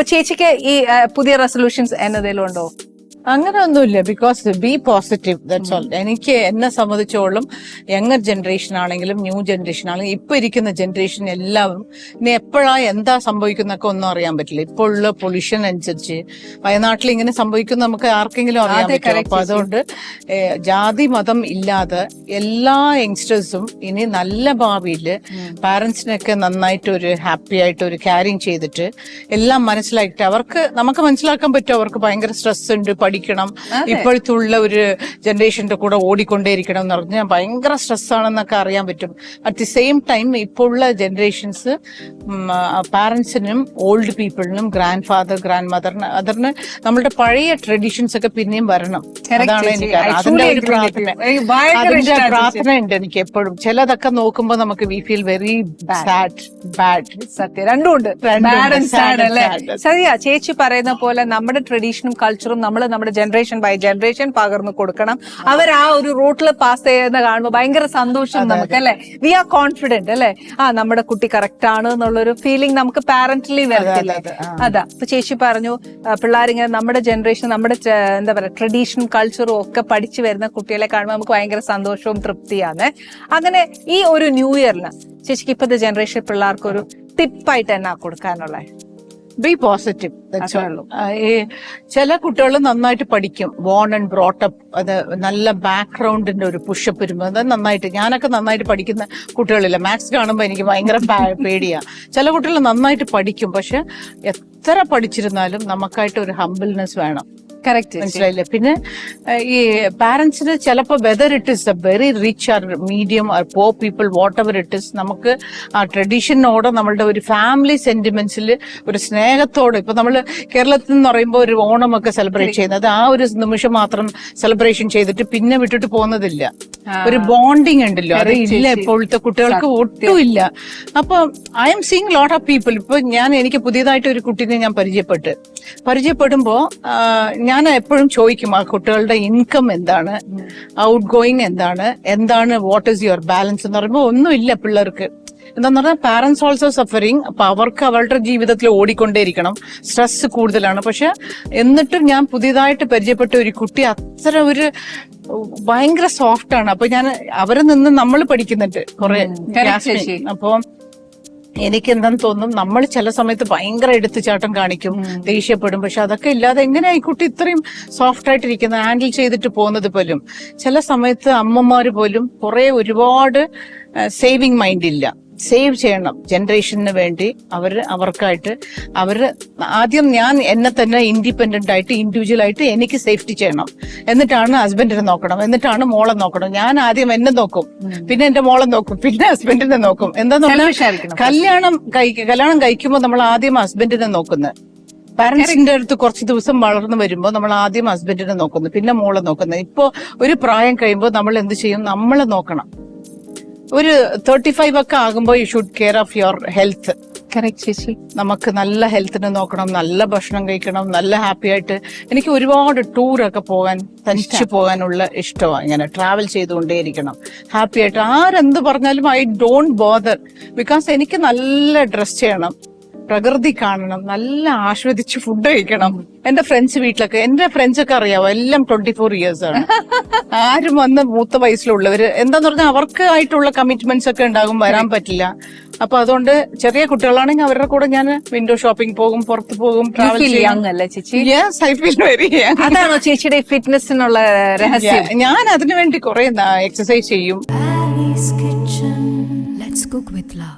അപ്പൊ ചേച്ചിക്ക് ഈ പുതിയ റെസൊല്യൂഷൻസ് എന്നതേലും ഉണ്ടോ അങ്ങനെ ഒന്നുമില്ല because be positive that's all എനിക്ക് എന്നെ സംബന്ധിച്ചോളം യങ്ങർ ജനറേഷൻ ആണെങ്കിലും ന്യൂ ജനറേഷൻ ആണെങ്കിലും ഇപ്പൊ ഇരിക്കുന്ന ജനറേഷൻ എല്ലാവരും ഇനി എപ്പോഴാ എന്താ സംഭവിക്കുന്നൊക്കെ ഒന്നും അറിയാൻ പറ്റില്ല. ഇപ്പോൾ ഉള്ള പൊല്യൂഷൻ അനുസരിച്ച് വയനാട്ടിൽ ഇങ്ങനെ സംഭവിക്കുന്ന നമുക്ക് ആർക്കെങ്കിലും അറിയാൻ പറ്റില്ല അപ്പൊ അതുകൊണ്ട് ജാതി മതം ഇല്ലാതെ എല്ലാ യങ്സ്റ്റേഴ്സും ഇനി നല്ല ഭാവിയിൽ പാരന്റ്സിനൊക്കെ നന്നായിട്ട് ഒരു ഹാപ്പി ആയിട്ട് ഒരു ക്യാരിങ് ചെയ്തിട്ട് എല്ലാം മനസ്സിലാക്കിയിട്ട് അവർക്ക് നമുക്ക് മനസ്സിലാക്കാൻ പറ്റും. അവർക്ക് ഭയങ്കര സ്ട്രെസ് ഉണ്ട് പഠിക്കണം. ഇപ്പോഴത്തുള്ള ഒരു ജനറേഷന്റെ കൂടെ ഓടിക്കൊണ്ടേയിരിക്കണം എന്ന് പറഞ്ഞാൽ ഭയങ്കര സ്ട്രെസ് ആണെന്നൊക്കെ അറിയാൻ പറ്റും. അറ്റ് ദി സെയിം ടൈം ഇപ്പോൾ ഉള്ള ജനറേഷൻസ് പാരന്റ്സിനും ഓൾഡ് പീപ്പിളിനും ഗ്രാൻഡ് ഫാദർ ഗ്രാൻഡ് മദറിന് അതറിന് നമ്മളുടെ പഴയ ട്രഡീഷൻസ് ഒക്കെ പിന്നെയും വരണം. അതാണ്. എനിക്ക് അതിന്റെ ഒരു. പ്രാർത്ഥന. അതിന്റെ പ്രാർത്ഥന ഉണ്ട് എനിക്ക് എപ്പോഴും. ചിലതൊക്കെ നോക്കുമ്പോൾ നമുക്ക് we feel very sad bad സത്യം. രണ്ടും ഉണ്ട് ബാഡ് ആൻഡ് അല്ലേ. ശരിയാ ചേച്ചി പറയുന്ന പോലെ നമ്മുടെ ട്രഡീഷനും കൾച്ചറും നമ്മൾ നമ്മുടെ ജനറേഷൻ ബൈ ജനറേഷൻ പകർന്നു കൊടുക്കണം. അവർ ആ ഒരു റൂട്ടിൽ പാസ് ചെയ്യുന്ന കാണുമ്പോൾ ഭയങ്കര സന്തോഷം നമുക്ക് അല്ലെ? വി ആർ കോൺഫിഡന്റ് അല്ലെ? ആ നമ്മുടെ കുട്ടി കറക്റ്റ് ആണ് എന്നുള്ളൊരു ഫീലിംഗ് നമുക്ക് പാരന്റലി വരത്തില്ല? അതാ ഇപ്പൊ ചേച്ചി പറഞ്ഞു പിള്ളേരിങ്ങനെ നമ്മുടെ ജനറേഷൻ നമ്മുടെ എന്താ പറയാ ട്രഡീഷണൽ കൾച്ചറും ഒക്കെ പഠിച്ചു വരുന്ന കുട്ടികളെ കാണുമ്പോൾ നമുക്ക് ഭയങ്കര സന്തോഷവും തൃപ്തിയാണ്. അങ്ങനെ ഈ ഒരു ന്യൂ ഇയറിന് ചേച്ചിക്ക് ഇപ്പോഴത്തെ ജനറേഷൻ പിള്ളേർക്ക് ഒരു ടിപ്പായിട്ട് എന്നാ കൊടുക്കാനുള്ള? ബി പോസിറ്റീവ് ഈ. ചില കുട്ടികൾ നന്നായിട്ട് പഠിക്കും. ബോൺ ആൻഡ് ബ്രോട്ടപ്പ് അത് നല്ല ബാക്ക്ഗ്രൗണ്ടിന്റെ ഒരു പുഷപ്പ് വരുമ്പോൾ അത് നന്നായിട്ട് ഞാനൊക്കെ നന്നായിട്ട് പഠിക്കുന്ന കുട്ടികളില്ല. മാത്സ് കാണുമ്പോൾ എനിക്ക് ഭയങ്കര പേടിയാണ് പേടിയാ. ചില കുട്ടികൾ നന്നായിട്ട് പഠിക്കും പക്ഷെ എത്ര പഠിച്ചിരുന്നാലും നമുക്കായിട്ട് ഒരു ഹംബിൾനെസ് വേണം. കറക്റ്റ് മനസ്സിലായില്ലേ? പിന്നെ ഈ പാരന്റ്സിന് ചിലപ്പോൾ whether it is a very rich or medium or poor people whatever it is നമുക്ക് ആ ട്രഡീഷനോട് നമ്മളുടെ ഒരു ഫാമിലി സെന്റിമെന്റ്സിൽ ഒരു സ്നേഹത്തോട് ഇപ്പൊ നമ്മൾ കേരളത്തിൽ നിന്ന് പറയുമ്പോൾ ഒരു ഓണമൊക്കെ സെലിബ്രേറ്റ് ചെയ്യുന്നത് ആ ഒരു നിമിഷം മാത്രം സെലിബ്രേഷൻ ചെയ്തിട്ട് പിന്നെ വിട്ടിട്ട് പോകുന്നതില്ല. ഒരു ബോണ്ടിങ് ഉണ്ടല്ലോ. അത് ഇല്ല ഇപ്പോഴത്തെ കുട്ടികൾക്ക് ഒട്ടും ഇല്ല അപ്പൊ I'm seeing lot of people ഇപ്പൊ ഞാൻ എനിക്ക് പുതിയതായിട്ട് ഒരു കുട്ടീനെ ഞാൻ പരിചയപ്പെട്ട്. പരിചയപ്പെടുമ്പോ ഞാൻ എപ്പോഴും ചോദിക്കും ആ കുട്ടികളുടെ ഇൻകം എന്താണ്? ഔട്ട് ഗോയിങ് എന്താണ്? എന്താണ്? വാട്ട് ഈസ് യുവർ ബാലൻസ് എന്ന് പറയുമ്പോൾ ഒന്നുമില്ല പിള്ളേർക്ക്. എന്താന്ന് പറഞ്ഞാൽ പാരന്റ്സ് ഓൾസോ സഫറിങ് അപ്പൊ അവർക്ക് അവളുടെ ജീവിതത്തിൽ ഓടിക്കൊണ്ടേയിരിക്കണം. സ്ട്രെസ് കൂടുതലാണ്. പക്ഷെ എന്നിട്ടും ഞാൻ പുതിയതായിട്ട് പരിചയപ്പെട്ട ഒരു കുട്ടി അത്ര ഒരു ഭയങ്കര സോഫ്റ്റ് ആണ്. അപ്പൊ ഞാൻ അവരെ നിന്ന് നമ്മൾ പഠിക്കുന്നുണ്ട്. കുറെ. അപ്പൊ എനിക്ക് എന്താന്ന് തോന്നും നമ്മൾ ചില സമയത്ത് ഭയങ്കര എടുത്തുചാട്ടം കാണിക്കും ദേഷ്യപ്പെടും. പക്ഷെ അതൊക്കെ ഇല്ലാതെ എങ്ങനെയാ ഈ കുട്ടി ഇത്രയും സോഫ്റ്റ് ആയിട്ടിരിക്കുന്നത് ഹാൻഡിൽ ചെയ്തിട്ട് പോകുന്നത് പോലും. ചില സമയത്ത് അമ്മമാര് പോലും കുറെ ഒരുപാട് സേവിങ് മൈൻഡ് ഇല്ല. സേവ് ചെയ്യണം ജനറേഷന് വേണ്ടി അവർ അവർക്കായിട്ട്. അവർ ആദ്യം ഞാൻ എന്നെ തന്നെ ഇൻഡിപെൻഡന്റ് ആയിട്ട് ഇൻഡിവിജ്വൽ ആയിട്ട് എനിക്ക് സേഫ്റ്റി ചെയ്യണം. എന്നിട്ടാണ് ഹസ്ബൻഡിനെ നോക്കണം. എന്നിട്ടാണ് മോളെ നോക്കണം. ഞാൻ ആദ്യം എന്നെ നോക്കും. പിന്നെ എന്റെ മോളെ നോക്കും. പിന്നെ ഹസ്ബൻഡിനെ നോക്കും. എന്താന്ന് പറഞ്ഞാൽ. കല്യാണം കഴിക്കും കല്യാണം കഴിക്കുമ്പോൾ നമ്മൾ ആദ്യം ഹസ്ബൻഡിനെ നോക്കുന്നത് പാരന്റ്സിന്റെ അടുത്ത് കുറച്ച് ദിവസം വളർന്നു വരുമ്പോൾ നമ്മൾ ആദ്യം ഹസ്ബൻഡിനെ നോക്കുന്നു. പിന്നെ മോളെ നോക്കുന്നു. ഇപ്പോൾ ഒരു പ്രായം കഴിയുമ്പോൾ നമ്മൾ എന്ത് ചെയ്യും? നമ്മളെ നോക്കണം. ഒരു തേർട്ടി ഫൈവ് ഒക്കെ ആകുമ്പോൾ you should care of your health correct ചേച്ചി. നമുക്ക് നല്ല ഹെൽത്തിന് നോക്കണം നല്ല ഭക്ഷണം കഴിക്കണം നല്ല ഹാപ്പി ആയിട്ട്. എനിക്ക് ഒരുപാട് ടൂറൊക്കെ പോകാൻ തനിച്ച് പോകാനുള്ള ഇഷ്ടമാണ് ഇങ്ങനെ ട്രാവൽ ചെയ്തുകൊണ്ടേയിരിക്കണം ഹാപ്പി ആയിട്ട്. ആരെന്ത് പറഞ്ഞാലും ഐ ഡോണ്ട് ബോദർ ബിക്കോസ് എനിക്ക് നല്ല ഡ്രസ് ചെയ്യണം. പ്രകൃതി കാണണം. നല്ല ആസ്വദിച്ച് ഫുഡ് കഴിക്കണം. എന്റെ ഫ്രണ്ട്സ് വീട്ടിലൊക്കെ എന്റെ ഫ്രണ്ട്സ് ഒക്കെ അറിയാവോ? എല്ലാം ട്വന്റി ഫോർ ഇയേഴ്സ് ആണ്. ആരും വന്ന് മൂത്ത വയസ്സിലുള്ളവര് എന്താന്ന് പറഞ്ഞാൽ അവർക്ക് ആയിട്ടുള്ള കമ്മിറ്റ്മെന്റ്സ് ഒക്കെ ഉണ്ടാകും വരാൻ പറ്റില്ല. അപ്പൊ അതുകൊണ്ട് ചെറിയ കുട്ടികളാണെങ്കിൽ അവരുടെ കൂടെ ഞാൻ വിൻഡോ ഷോപ്പിംഗ് പോകും പുറത്ത് പോകും ട്രാവൽ ചെയ്യും. അല്ലേ ചേച്ചി? യെസ് ഐ ഫീൽ വെരി അതാണോ ചേച്ചിയുടെ ഫിറ്റ്നസിനുള്ള രഹസ്യം? ഞാൻ അതിനു വേണ്ടി കുറെ എക്സസൈസ് ചെയ്യും. Let's cook with love.